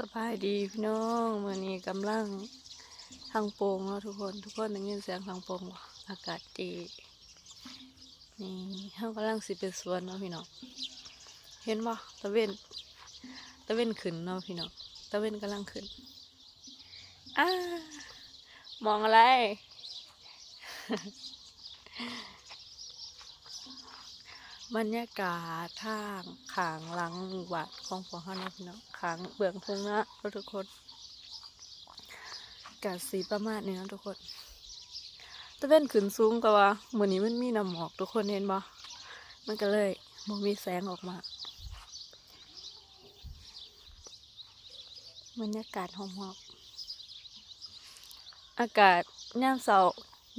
สบายดีพี่น้องเมื่อนี้กำลังทางโป่งเนาะทุกคนทุกคนได้ยินเสียงทางโป่งอากาศดีนี่เขากำลังสิไปสวนเนาะพี่น้องเห็นบ่ตะเวนตะเวนขึ้นเนาะพี่น้องตะเวนกำลังขึ้นอ้ามองอะไร บรรยากาศทางขางหลังหมู่บ้านของพวกเขานะพี่น้องขางเบื้องทุ่งนะทุกคนกาสีประมาณนี้นะทุกคนตะเวนขึ้นสูงกว่าเหมือนนี้มันมีน้ำหมอกทุกคนเห็นบ่มันก็เลยบ่มีแสงออกมาบรรยากาศหอมๆอกอากาศย่ามเสา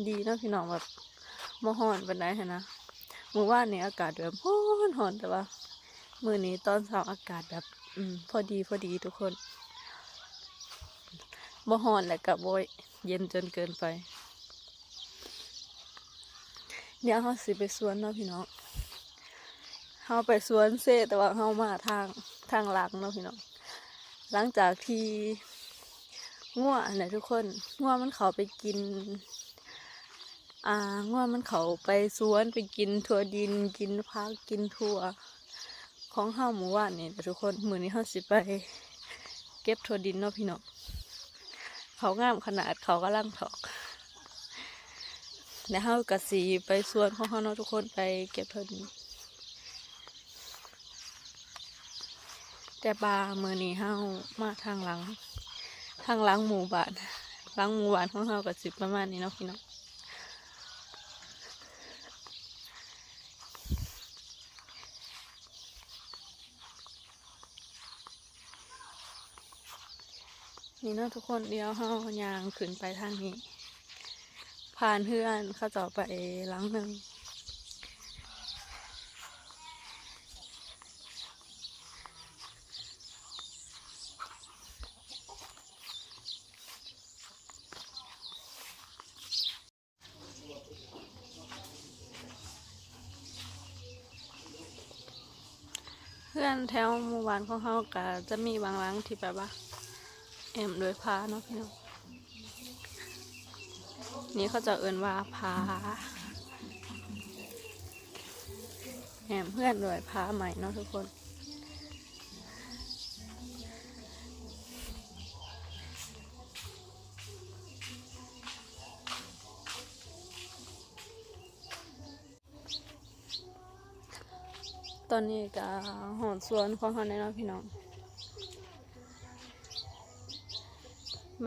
ดีเนาะพี่น้องแบบมฮ้อนปานใดหั้นนะ มื่อวานนี้อากาศแบบร้อนร้อนแต่ว่ามื้อนี้ตอนเช้าอากาศแบบ อืม พอดีพอดีทุกคนบ่ร้อนและก็บ่เย็นจนเกินไป เดี๋ยวเฮาสิไปสวนเนาะพี่น้องเฮาไปสวนเซแต่ว่าเฮามาทางทางหลังเนาะพี่น้องหลังจากที่งัวน่ะทุกคนงัวงมันเขาไปกิน อ่าง่วมันเขาไปสวนไปกินถั่วดินกินพักกินถั่วของห้าหมู่บ้านนี่ทุกคนมือนี้เขาสิไป เก็บถั่วดินเนาะพี่น้องเขางามขนาดเขาก็ล่างถอกแล้วเฮากะสีไปสวนของเขาเนาะทุกคนไปเก็บถั่วดินแต่บามือนี้เฮามาทางหลัง ทางหลังหมู่บ้านหลังหมู่บ้านของเฮากะสิประมาณนี้เนาะพี่น้อง นี่เนาะทุกคนเดี๋ยวเฮายางขึ้นไปทางนี้ ผ่านเพื่อนเขาจะไปหลังหนึ่งเพื่อนแถวหมู่บ้านของเขาก็จะมีบางหลังที่แบบว่า แอมโดยพาเนาะพี่น้องนี่เขาจะเอินว่าพาแอมเพื่อนโดยพาใหม่เนาะทุกคนตอนนี้ก็หอนสวนของเขาในเนาะพี่น้อง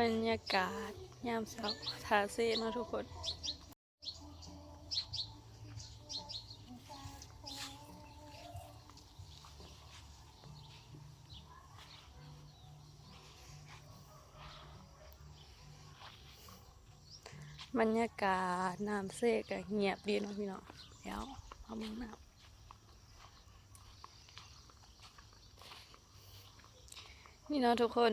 บรรยากาศยามเช้าทาเซ่เนาะทุกคนบรรยากาศน้ำเซกเงียบดีเนาะพี่น้องเดี๋ยวเอามือน้ำนี่เนาะทุกคน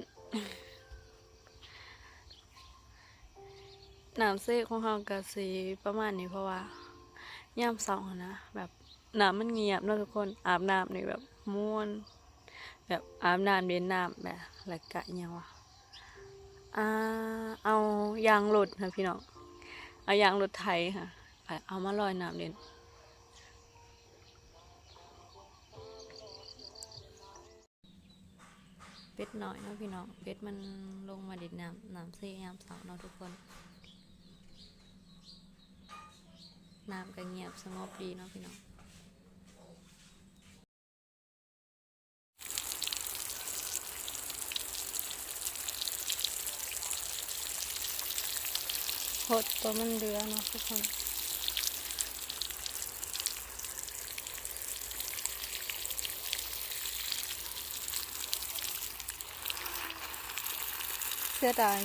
น้ำเซ่ของเราก็สีประมาณนี้เพราะว่าย่ามเสอะนะแบบน้ำมันเงียบนะทุกคนอาบน้ำนี่แบบม่วน แบบอาบน้ำเล่นน้ำแบบแล้วก็ยังวะอ่าเอายางรถค่ะพี่น้องเอายางรถไถค่ะไปเอามาลอยน้ำเล่นเป็ดหน่อยเนาะพี่น้องเป็ดมันลงมาดิดน้ำน้ำเซ่ยามเสาร์เนาะทุกคน น้ำก็เงียบสงบดีเนาะพี่น้องหดตัวมันเรือเนาะทุกคนเสียดาย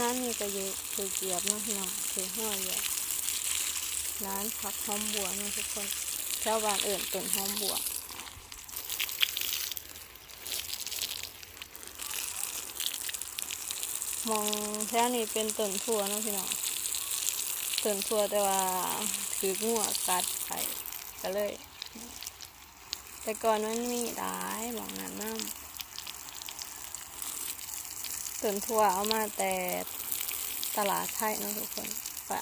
นั่นนี่ก็เยอะคือเกียบนะพี่น้องคือหัวเยอะร้านพักหอมบัวนะทุกคนแถวบ้านเอิ่นต้นหอมบัวมองแถวนี้เป็นต้นทั่วนะพี่น้องต้นทั่วแต่ว่าถืองัวกัดไปก็เลย แต่ก่อนมันมีหลายหมองนั้นน้ำ ต้นทั่วเอามาแต่ตลาดไทยเนาะทุกคนปะ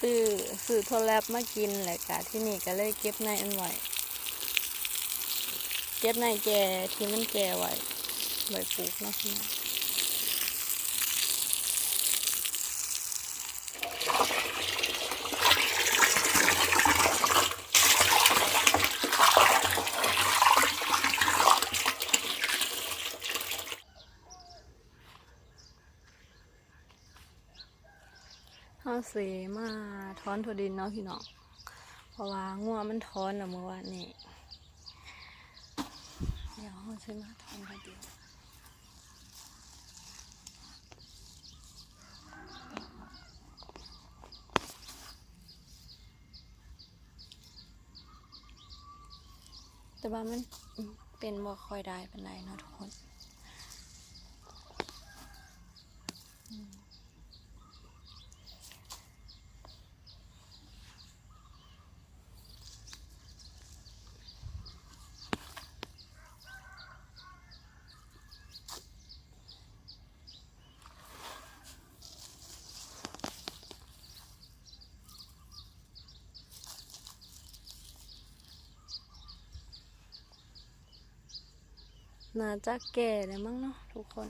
ซื้อซื้อทั่วแลบมากินแหละกะที่นี่ก็เลยเก็บในอันไว้เก็บในแจที่มันแจไว้ไว้ปลูกเนาะ เสมาถอนถั่วดินเนาะพี่น้องเพราะว่างัวมันถอนแล้วเมื่อวานนี้เดี๋ยวเฮาสิมาถอนถั่วดินแต่ว่ามันเป็นบ่ค่อยได้เปานใดเนาะทุกคน น่าจะแก่แล้วมั้งเนาะทุกคน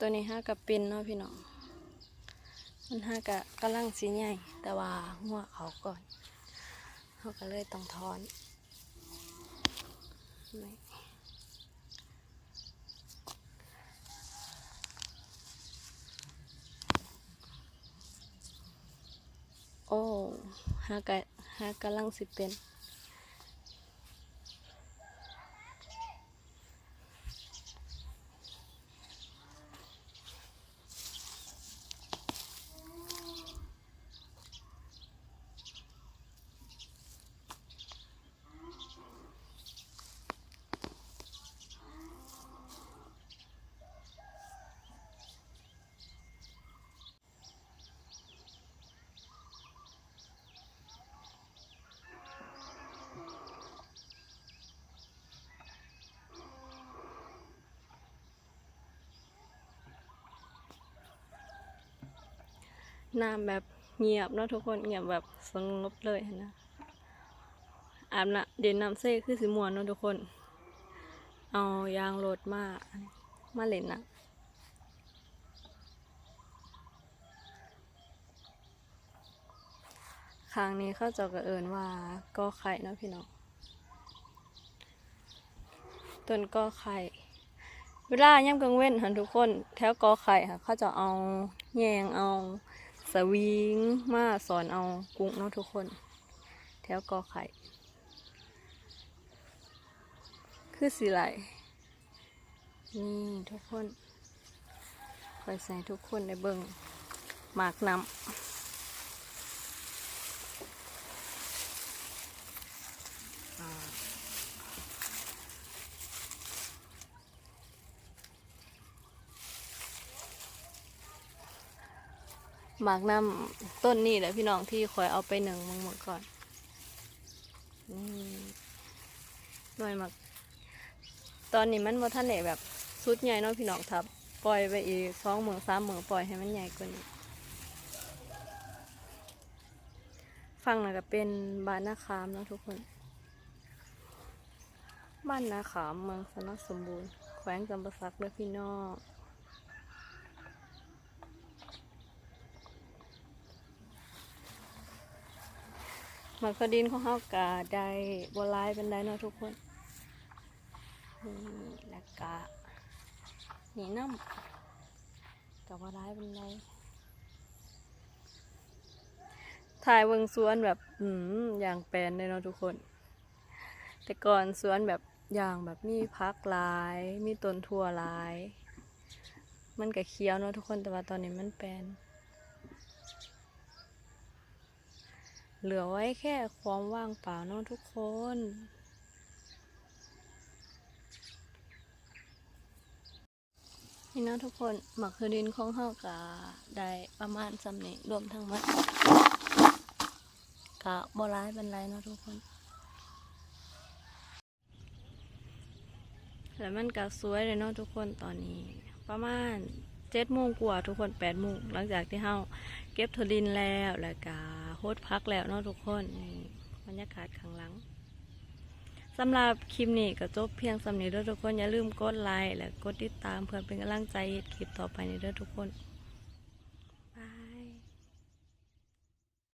ตัวนี้ห้ากับปินเนาะพี่น้อง มันห้ากะกำลังสีใหญ่ แต่ว่าหัวเขาก่อนเขาก็เลยต้องถอนโอ้ห้ากะห้ากำลังสิเป็น น้ำแบบเงียบเนาะทุกคนเงียบแบบสงบเลยนะอาบน้ำเด่นน้ำเซ่คือสีม่วนเนาะทุกคน เอายางรถมามาเล่นนะครั้งนี้เข้าจอกระเอินว่าก็ไข่เนาะพี่น้องต้นก็ไข่เวลาย่ำกลางเว้นหันทุกคน แถวกอไข่ค่ะเขาจะเอาแยงเอา สวิงมาสอนเอากุ้งเนาะทุกคน แถวกอไข่ คือสีไหลนี่ทุกคนคอยใส่ทุกคนในเบิงหมากน้ำ หมากน้ำต้นนี่แหละพี่น้องที่คอยเอาไปหนึ่งมึงหมดก่อนนี่หน่วยหมากตอนนี้มันบ่ทันได้แบบสุดใหญ่เนาะพี่น้องทับ ปล่อยไปอีกสองหมื่นสามหมื่นปล่อยให้มันใหญ่กว่านี้ฟังน่ะก็เป็นบ้านนาคามเนาะทุกคน บ้านนาขามเมืองสนักสมบูรณ์ แขวงจำปาสักเด้อพี่น้อง หมักสดินของเฮากาได้บัวลายเป็นได้เนาะทุกคนนี่แล้วก็นี่น้ำกับบัวลายเป็นได้ถ่ายเบิงสวนแบบอืมอย่างแปลนเลยเนาะทุกคน แต่ก่อนสวนแบบอย่างแบบมีพักหลาย มีต้นทั่วหลาย มันก็เคี้ยวเนาะทุกคนแต่ว่าตอนนี้มันแปลน เหลือไว้แค่ความว่างเปล่าเนาะทุกคน นี่นะทุกคนหมักคือดินของเฮากะได้ประมาณสำเนีรวมทั้งหมดกะบ่ร้ายเป็นไรเนาะทุกคน แล้วมันก็สวยเลยเนาะทุกคนตอนนี้ ประมาณ เจ็ดโมงกว่าทุกคนแปดโมงหลังจากที่เฮาเก็บทดินแล้วแล้วก็โฮดพักแล้วเนาะทุกคนนี่บรรยากาศข้างหลังสำหรับคลิปนี้ก็จบเพียงสำนี้เด้อทุกคนอย่าลืมกดไลค์และกดติดตามเพื่อเป็นกำลังใจคลิปต่อไปในเด้อทุกคน